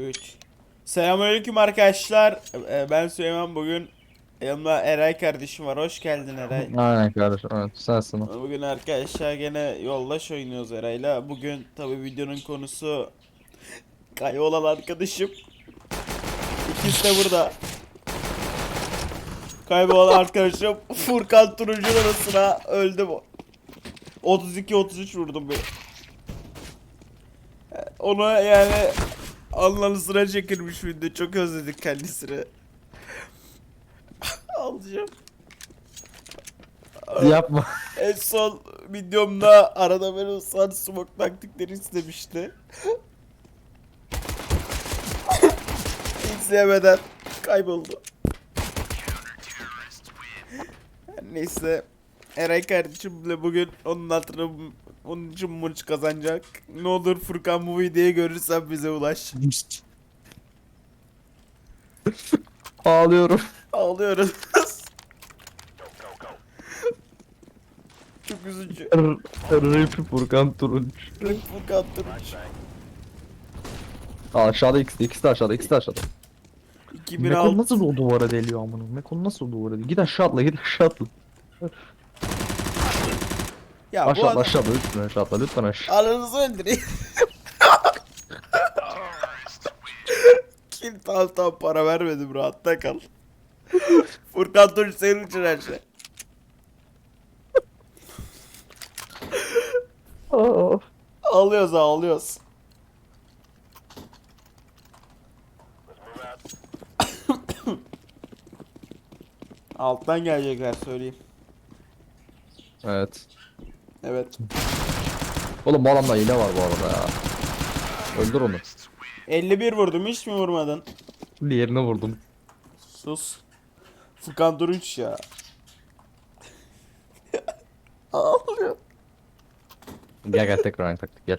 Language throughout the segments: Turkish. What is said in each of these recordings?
3 Selamünaleyküm arkadaşlar. Ee, Ben Süleyman bugün yanımda Eray kardeşim var. Hoş geldin Eray. Aynen kardeşim evet sensin o. Bugün arkadaşlar gene yoldaş oynuyoruz Eray'la. Bugün tabi videonun konusu kaybolan arkadaşım. İkisi de burada. Kaybolan arkadaşım Furkan Turuncu'nun arasına öldü bu. 32-33 vurdum bir. Ona yani anlanısına çekilmiş video. Çok özledik kendisini. Alacağım. Yapma. En son videomda arada ben o sun smoke taktikleri istemişti. İzleyemeden kayboldu. Neyse. Eray kardeşimle bugün onun hatırına onun için maç kazanacak. Ne olur Furkan bu videoyu görürsen bize ulaş. Ağlıyorum. Ağlıyoruz. Çok üzücü. Rip Furkan Turunç. Furkan Turunç. Aa, aşağıda ikisi de ikisi de aşağıda ikisi de aşağıda. Mekon 2006 nasıl o duvara deliyor amına? Mekon nasıl o duvara deliyor? Git aşağı atla git aşağı atla. Ya bu aşağı adam aşağı lütfen aşağı lütfen aşağı. ananızı öldüreyim. Kim tam tam para vermedim rahatta kal. Furkan Tunç senin için her şey. Aa. Ağlıyoruz ağlıyoruz. Alttan gelecekler söyleyeyim. Evet. Evet. Oğlum bu adamda hile var bu arada ya. Öldür onu. 51 vurdum hiç mi vurmadın? Diğerini vurdum. Sus. Furkan Durunç ya. Ağlıyor. Gel gel tekrar aynı taktik gel.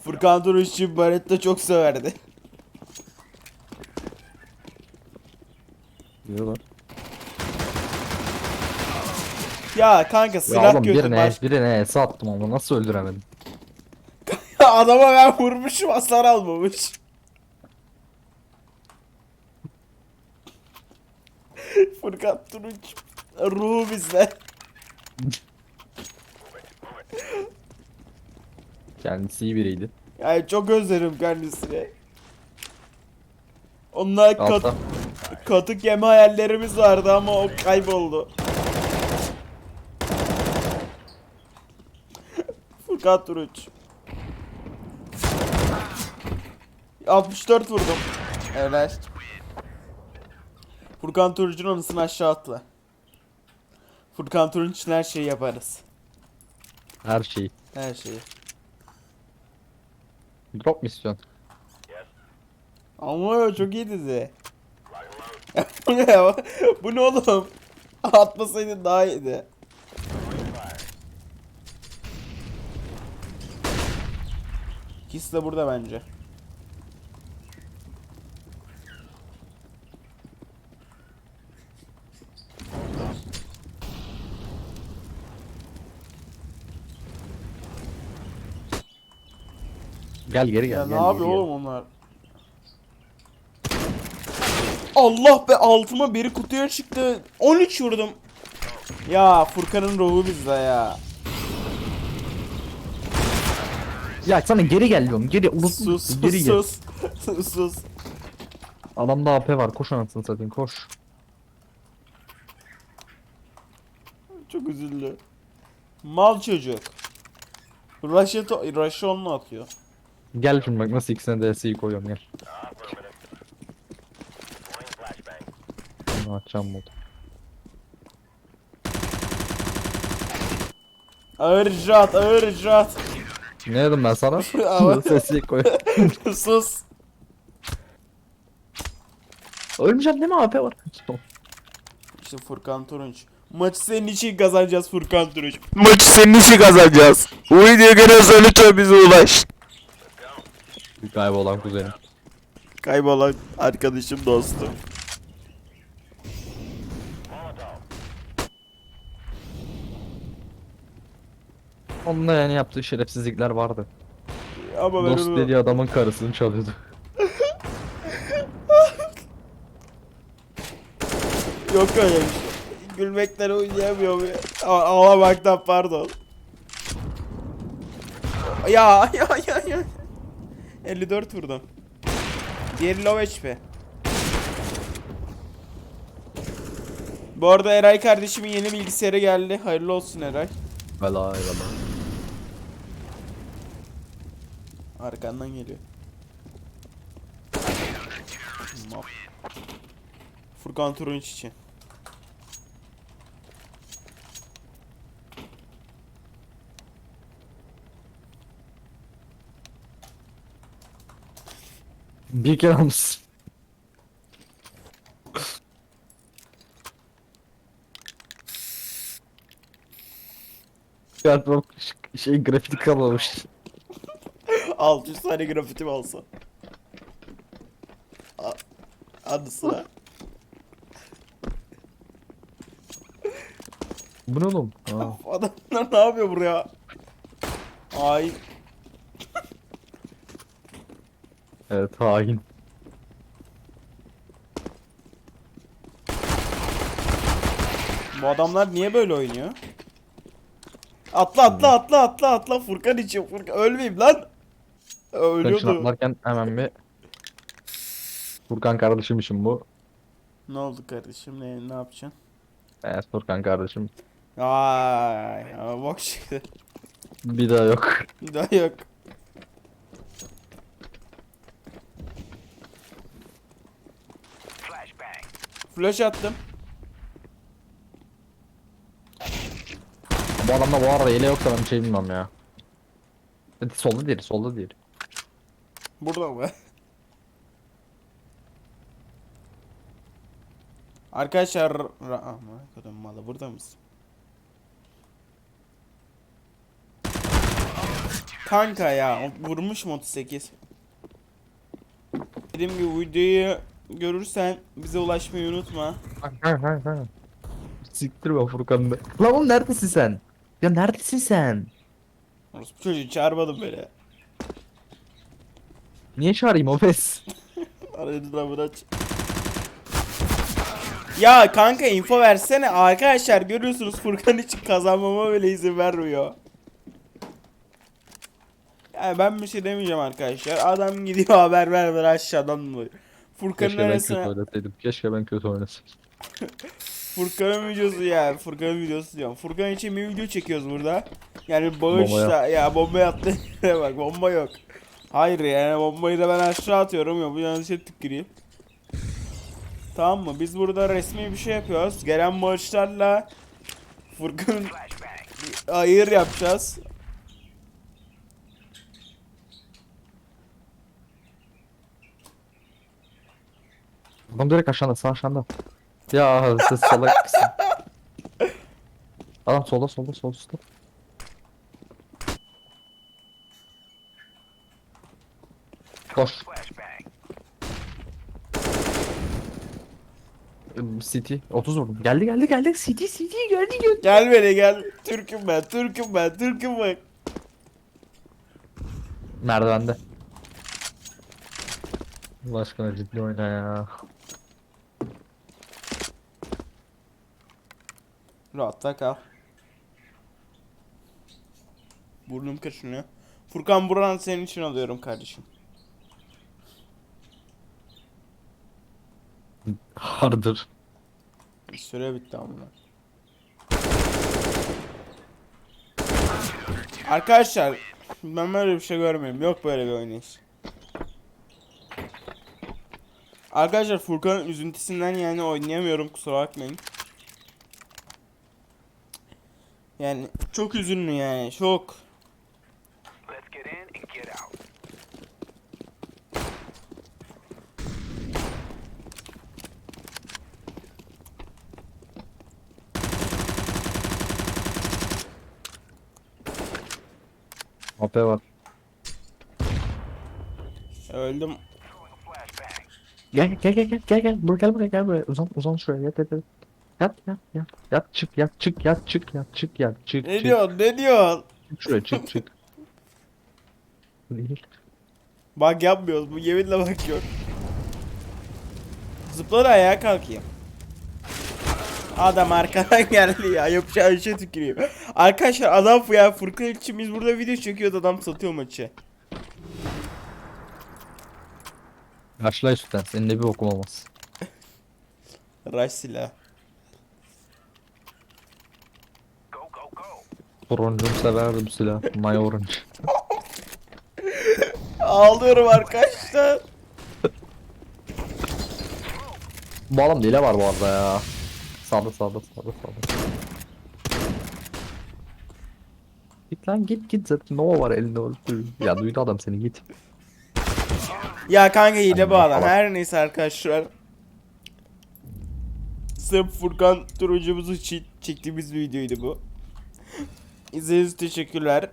Furkan Durunç'u Barret'te çok severdi. Ya kanka Ya silah oğlum kötü birine, baş... birine es attım ama nasıl öldüremedim? Adama ben vurmuşum hasar almamış. Furkan Durunç. Ruhu bizde. Kendisi iyi biriydi. Yani çok özlerim kendisini. Onunla kat, katık yeme hayallerimiz vardı ama o kayboldu. Furkan Turunç. 64 vurdum. Evet. Furkan Turunç'un anısını aşağı atla. Furkan Turunç için her şeyi yaparız. Her şeyi. Her şeyi. Drop mu istiyorsun? Ama çok iyi dizi. bu ne ya? Bu ne oğlum? Atmasaydın daha iyiydi. İkisi de burada bence. Gel geri gel. Ya gel, ne geri yapıyor gel. oğlum onlar? Allah be altıma biri kutuya çıktı. 13 vurdum. Ya Furkan'ın ruhu bizde ya. Ya sana geri gel diyorum. Geri unutma. Sus sus Geri gel. sus. sus. Adamda AP var. Koş anasını satayım koş. Çok üzüldü. Mal çocuk. Rush'ı to Rush'ı onunla atıyor. Gel şimdi bak nasıl ikisine de SE'yi koyuyorum gel. Bunu açacağım bunu. Ağır icraat, ağır icraat. Ne dedim ben sana? Ama- SE'yi koy. Sus. Ölmeyeceğim değil mi AP var? İşte Furkan Turunç. Maçı senin için kazanacağız Furkan Turunç. Maçı senin için kazanacağız. Bu videoya göre lütfen bize ulaş. Kaybolan kuzenim. Kaybolan arkadaşım dostum. Onun da yani yaptığı şerefsizlikler vardı. Ama ben Dost onu... dediği adamın karısını çalıyordu. Yok öyle bir şey. Gülmekten oynayamıyorum ya. A- Ağlamaktan pardon. Ya ya ya ya. 54 vurdum. Diğeri low HP. Bu arada Eray kardeşimin yeni bilgisayarı geldi. Hayırlı olsun Eray. Valla eyvallah. Arkandan geliyor. Map. Furkan Turunç için. Kere almışsın. Galiba şey grafik kalmamış. 600 tane grafitim olsa. A- Adı sıra. Bu ne oğlum? Adamlar ne yapıyor buraya? Ay. Evet hain. Bu adamlar niye böyle oynuyor? Atla atla atla atla atla Furkan için Furkan ölmeyeyim lan. Ölüyordu. şınatlarken hemen bir Furkan kardeşim için bu. Ne oldu kardeşim ne ne yapacaksın? Evet Furkan kardeşim. Ay ama bok çıktı. Bir daha yok. Daha yok. Flash attım. Bu adamda bu arada ele yoksa ben bir şey bilmem ya. Evet, solda değil, solda değil. Burada mı? Arkadaşlar ama kadın malı burada mısın? Kanka ya vurmuş mu 38? Dediğim gibi videoyu görürsen bize ulaşmayı unutma. Siktir be Furkan be. Lan oğlum neredesin sen? Ya neredesin sen? Orospu çocuğu çağırmadım böyle. Niye çağırayım Obes? Arayın bırak. Ya kanka info versene arkadaşlar görüyorsunuz Furkan için kazanmama bile izin vermiyor. Yani ben bir şey demeyeceğim arkadaşlar. Adam gidiyor haber ver ver aşağıdan mı? Furkan'ın Keşke ben kötü arasına oynasaydım. Keşke ben kötü oynasaydım. Furkan'ın videosu ya Furkan'ın videosu diyorum. Furkan için bir video çekiyoruz burada. Yani Bomba bağışla ya bomba attı bak bomba yok. Hayır yani bombayı da ben aşağı atıyorum ya bu yanlış şey tüküreyim. Tamam mı? Biz burada resmi bir şey yapıyoruz. Gelen bağışlarla Furkan ayır yapacağız. Adam direkt aşağıda, sağ aşağıda. Ya sen salak mısın? Adam solda, solda, solda, solda. Koş. City 30 vurdum. Geldi geldi geldi. City City geldi geldi. Gel beni gel. Türk'üm ben, Türk'üm ben, Türk'üm bak. Merdivende. Allah aşkına ciddi oyna ya. Rahatta kal. Burnum kaşınıyor. Furkan Buran senin için alıyorum kardeşim. Hardır. Süre bitti amına. Arkadaşlar ben böyle bir şey görmüyorum. Yok böyle bir oynayış. Arkadaşlar Furkan'ın üzüntüsünden yani oynayamıyorum kusura bakmayın. Yani çok üzünlü yani çok. AP var. Öldüm. Gel gel gel gel gel gel buraya gel buraya gel buraya uzan uzan şuraya yat yat yat yat yat yat yat çık yat çık yat çık yat çık yat çık Ne çık diyorsun ne diyorsun? çık şuraya çık çık değil. Bak yapmıyoruz bu yeminle bak yok. Zıpla da ayağa kalkayım. Adam arkadan geldi ya yapacağı işe tükürüyor. Arkadaşlar adam ya Furkan için biz burada video çekiyoruz adam satıyor maçı. Karşıla üstten. Senin de bir okum olmaz. Rush silah. Go, go, go. Turuncum severdim silah. My orange. Ağlıyorum arkadaşlar. Bu adam dile var bu arada ya. Sağda sağda sağda sağda. Git lan git git zaten Nova var elinde öldü. Ya duydu adam seni git. Ya kanka hile bu adam. Her neyse arkadaşlar. Sırf Furkan turuncumuz için çektiğimiz bir videoydu bu. İzlediğiniz teşekkürler.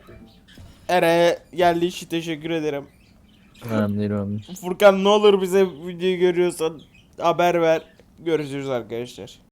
Ere geldiği için teşekkür ederim. Önemli değil önemli. Furkan ne olur bize videoyu görüyorsan haber ver. Görüşürüz arkadaşlar.